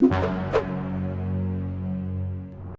you.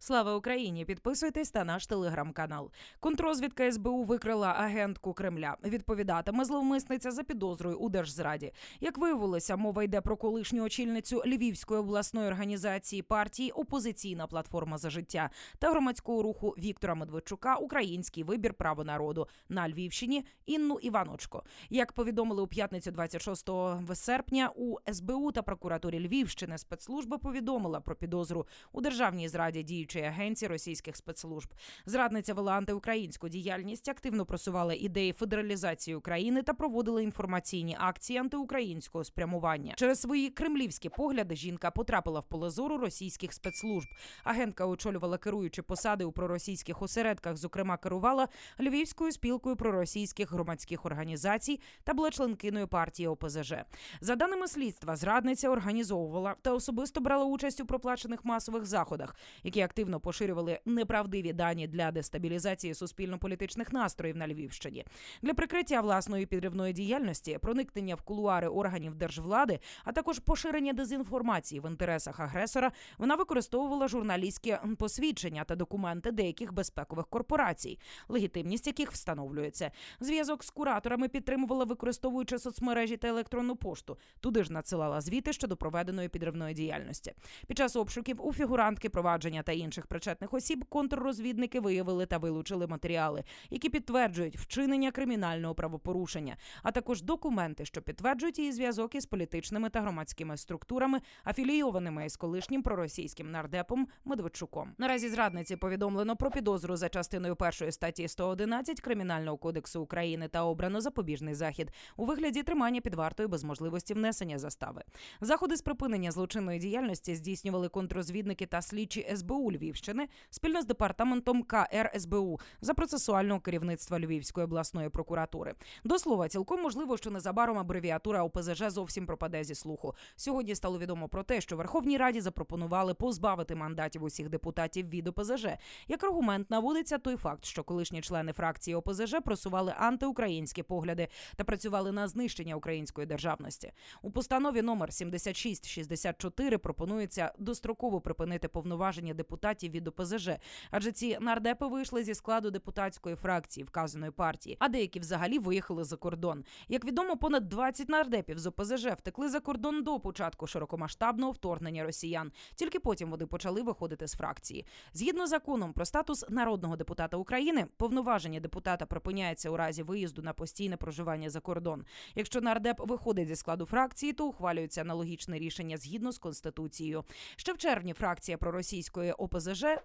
Слава Україні! Підписуйтесь на наш телеграм-канал. Контрозвідка СБУ викрила агентку Кремля. Відповідатиме зловмисниця за підозрою у держзраді. Як виявилося, мова йде про колишню очільницю Львівської обласної організації партії Опозиційна платформа за життя та громадського руху Віктора Медведчука Український вибір право народу на Львівщині Інну Іваночко. Як повідомили у п'ятницю 26 серпня, у СБУ та прокуратурі Львівщини спецслужби повідомила про підозру у державній зраді діючої агенції російських спецслужб. Зрадниця вела антиукраїнську діяльність, активно просувала ідеї федералізації України та проводила інформаційні акції антиукраїнського спрямування. Через свої кремлівські погляди жінка потрапила в поле зору російських спецслужб. Агентка очолювала керуючі посади у проросійських осередках, зокрема керувала Львівською спілкою проросійських громадських організацій та була членкиною партії ОПЗЖ. За даними слідства, зрадниця організовувала та особисто брала участь у проплачених масових заходах, які активно поширювали неправдиві дані для дестабілізації суспільно-політичних настроїв на Львівщині. Для прикриття власної підривної діяльності, проникнення в кулуари органів держвлади, а також поширення дезінформації в інтересах агресора, вона використовувала журналістські посвідчення та документи деяких безпекових корпорацій, легітимність яких встановлюється. Зв'язок з кураторами підтримувала, використовуючи соцмережі та електронну пошту. Туди ж надсилала звіти щодо проведеної підривної діяльності. Під час обшуків у фігурантки провадження та інших причетних осіб контррозвідники виявили та вилучили матеріали, які підтверджують вчинення кримінального правопорушення, а також документи, що підтверджують її зв'язок із політичними та громадськими структурами, афілійованими із колишнім проросійським нардепом Медведчуком. Наразі зрадниці повідомлено про підозру за частиною першої статті 111 Кримінального кодексу України та обрано запобіжний захід у вигляді тримання під вартою без можливості внесення застави. Заходи з припинення злочинної діяльності здійснювали контррозвідники та слідчі СБУ Львівщини спільно з департаментом КР СБУ за процесуального керівництва Львівської обласної прокуратури. До слова, цілком можливо, що незабаром абревіатура ОПЗЖ зовсім пропаде зі слуху. Сьогодні стало відомо про те, що Верховній Раді запропонували позбавити мандатів усіх депутатів від ОПЗЖ. Як аргумент наводиться той факт, що колишні члени фракції ОПЗЖ просували антиукраїнські погляди та працювали на знищення української державності. У постанові номер 7664 пропонується достроково припинити повноваження депутатів від ОПЗЖ, адже ці нардепи вийшли зі складу депутатської фракції вказаної партії, а деякі взагалі виїхали за кордон. Як відомо, понад 20 нардепів з ОПЗЖ втекли за кордон до початку широкомасштабного вторгнення росіян. Тільки потім вони почали виходити з фракції. Згідно законом про статус народного депутата України, повноваження депутата припиняється у разі виїзду на постійне проживання за кордон. Якщо нардеп виходить зі складу фракції, то ухвалюється аналогічне рішення згідно з конституцією. Ще в червні фракція проросійської ОПЗЖ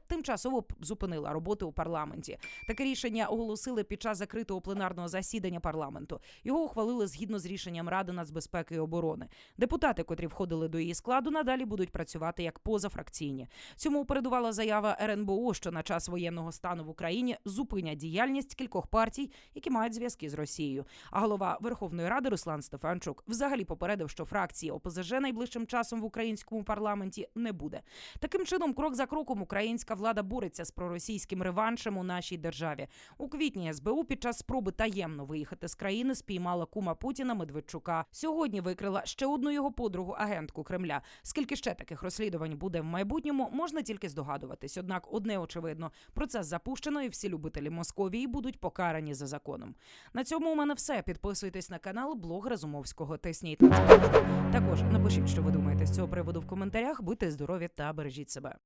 тимчасово зупинила роботу у парламенті. Таке рішення оголосили під час закритого пленарного засідання парламенту. Його ухвалили згідно з рішенням Ради нацбезпеки і оборони. Депутати, котрі входили до її складу, надалі будуть працювати як позафракційні. Цьому передувала заява РНБО, що на час воєнного стану в Україні зупинять діяльність кількох партій, які мають зв'язки з Росією. А голова Верховної Ради Руслан Стефанчук взагалі попередив, що фракції ОПЗЖ найближчим часом в українському парламенті не буде. Таким чином, крок за кроком, українська влада бореться з проросійським реваншем у нашій державі. У квітні СБУ під час спроби таємно виїхати з країни спіймала кума Путіна Медведчука. Сьогодні викрила ще одну його подругу, агентку Кремля. Скільки ще таких розслідувань буде в майбутньому, можна тільки здогадуватись. Однак, одне очевидно, процес запущено, і всі любителі Московії будуть покарані за законом. На цьому у мене все. Підписуйтесь на канал Блог Разумовського. Тисніть. Також напишіть, що ви думаєте з цього приводу в коментарях. Будьте здорові та бережіть себе.